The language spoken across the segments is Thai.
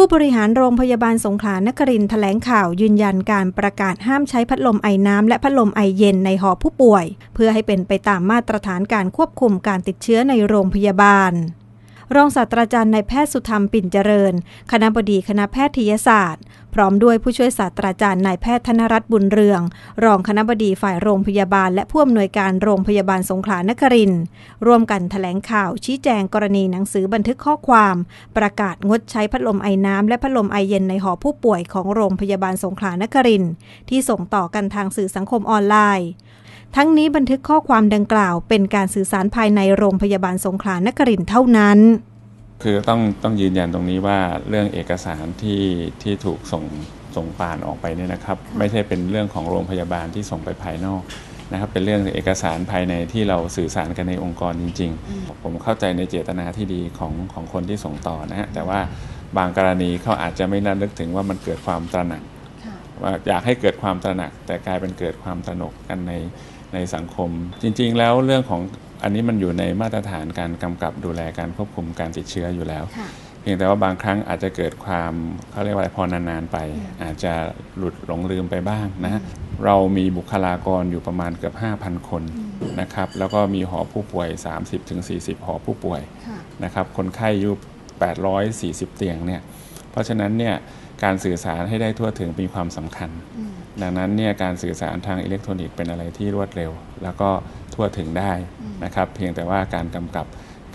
ผู้บริหารโรงพยาบาลสงขลานครินทแถลงข่าวยืนยันการประกาศห้ามใช้พัดลมไอน้ำและพัดลมไอเย็นในหอผู้ป่วย เพื่อให้เป็นไปตามมาตรฐานการควบคุมการติดเชื้อในโรงพยาบาล รองศาสตราจารย์นายแพทย์สุธรรมปิ่นเจริญ คณะบดีคณะแพทยศาสตร์ ร้อมด้วยผู้ช่วยศาสตราจารย์นายแพทย์ธนรัตน์บุญเรือง รองคณะบดีฝ่ายโรงพยาบาล และผู้อำนวยการโรงพยาบาลสงขลานครินทร์ร่วมกันถแถลงข่าวชี้แจงกรณีหนังสือบันทึกข้อความ ประกาศงดใช้พัดลมไอน้ำและพัดลมไอเย็นในหอผู้ป่วยของโรงพยาบาลสงขลานครินทร์ที่ส่งต่อกันทางสื่อสังคมออนไลน์ทั้งนี้บันทึกข้อความดังกล่าวเป็นการสื่อสารภายในโรงพยาบาลสงขลานครินทร์เท่านั้น คือต้องต้องยืนยันตรงนี้ว่าเรื่องเอกสารที่ที่ถูกส่งส่งป่านออกไปเนี่ยนะครับ ไม่ใช่เป็นเรื่องของโรงพยาบาลที่ส่งไปภายนอกนะครับเป็นเรื่องเอกสารภายในที่เราสื่อสารกันในองค์กรจริง ๆ ผมเข้าใจในเจตนาที่ดีของของคนที่ส่งต่อนะฮะแต่ว่าบางกรณีเขาอาจจะไม่ระลึกถึงว่ามันเกิดความตระหนักว่าอยากให้เกิดความตระหนัก แต่กลายเป็นเกิดความตระหนกกันใน ในสังคม จริงๆ แล้วเรื่องของอันนี้มันอยู่ในมาตรฐานการกำกับดูแลการควบคุมการติดเชื้ออยู่แล้ว เพียงแต่ว่าบางครั้งอาจจะเกิดความเขาเรียกว่าอะไรพอนานๆไป อาจจะหลุดหลงลืมไปบ้างนะเรามีบุคลากรอยู่ประมาณเกือบ 5,000 คนนะครับแล้วก็มีหอผู้ป่วย 30-40 หอผู้ป่วยนะครับคนไข้อยู่ 840 เตียงเนี่ยเพราะฉะนั้นเนี่ยการสื่อสารให้ได้ทั่วถึงมีความสำคัญ ดังนั้นเนี่ยการสื่อสารทางอิเล็กทรอนิกส์เป็นอะไรที่รวดเร็ว แล้วก็ทั่วถึงได้นะครับ เพียงแต่ว่าการกำกับ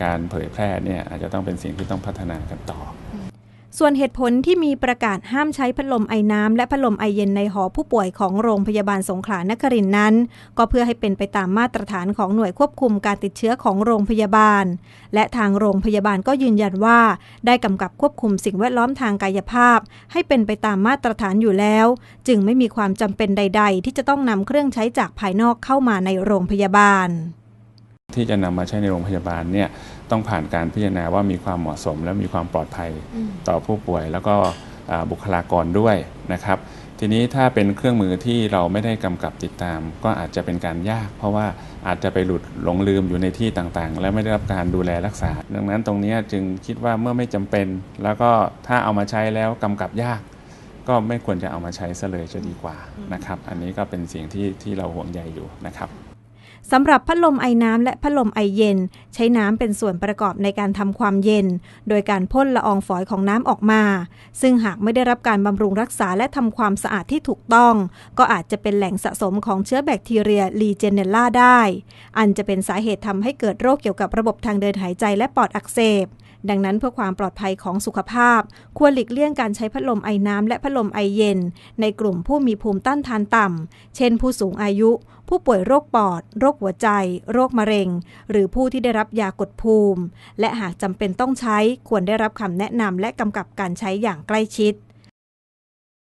การเผยแพร่เนี่ยอาจจะต้องเป็นสิ่งที่ต้องพัฒนากันต่อ ส่วนเหตุผลที่มีประกาศห้ามใช้พัดลมไอน้ำและพัดลมไอเย็นในหอผู้ป่วยของโรงพยาบาลสงขลานครินน์นั้น ก็เพื่อให้เป็นไปตามมาตรฐานของหน่วยควบคุมการติดเชื้อของโรงพยาบาล และทางโรงพยาบาลก็ยืนยันว่า ได้กำกับควบคุมสิ่งแวดล้อมทางกายภาพ ให้เป็นไปตามมาตรฐานอยู่แล้ว จึงไม่มีความจำเป็นใด ๆ ที่จะต้องนำเครื่องใช้จากภายนอกเข้ามาในโรงพยาบาล ที่จะนำมาใช้ในโรงพยาบาลเนี่ยต้องผ่านการพิจารณาว่ามีความเหมาะสม และมีความปลอดภัยต่อผู้ป่วย แล้วก็บุคลากรด้วยนะครับ ทีนี้ถ้าเป็นเครื่องมือที่เราไม่ได้กำกับติดตาม ก็อาจจะเป็นการยาก เพราะว่าอาจจะไปหลุดหลงลืมอยู่ในที่ต่างๆ และไม่ได้รับการดูแลรักษา ดังนั้นตรงนี้จึงคิดว่าเมื่อไม่จำเป็น แล้วก็ถ้าเอามาใช้แล้วกำกับยากก็ไม่ควรจะเอามาใช้ซะเลยจะดีกว่านะครับ อันนี้ก็เป็นสิ่งที่ที่เราห่วงใยอยู่นะครับ สำหรับพัดลมไอน้ำและพัดลมไอเย็น ใช้น้ำเป็นส่วนประกอบในการทำความเย็น โดยการพ่นละอองฝอยของน้ำออกมา ซึ่งหากไม่ได้รับการบำรุงรักษาและทำความสะอาดที่ถูกต้อง ก็อาจจะเป็นแหล่งสะสมของเชื้อแบคทีเรียลีเจเนล่าได้ อันจะเป็นสาเหตุทำให้เกิดโรคเกี่ยวกับระบบทางเดินหายใจและปอดอักเสบ ดังนั้นเพื่อความปลอดภัยของสุขภาพ ควรหลีกเลี่ยงการใช้พัดลมไอน้ำและพัดลมไอเย็น ในกลุ่มผู้มีภูมิต้านทานต่ำ เช่นผู้สูงอายุ ผู้ป่วยโรคปอด โรคหัวใจ โรคมะเร็ง หรือผู้ที่ได้รับยากดภูมิ และหากจำเป็นต้องใช้ควรได้รับคำแนะนำและกำกับการใช้อย่างใกล้ชิด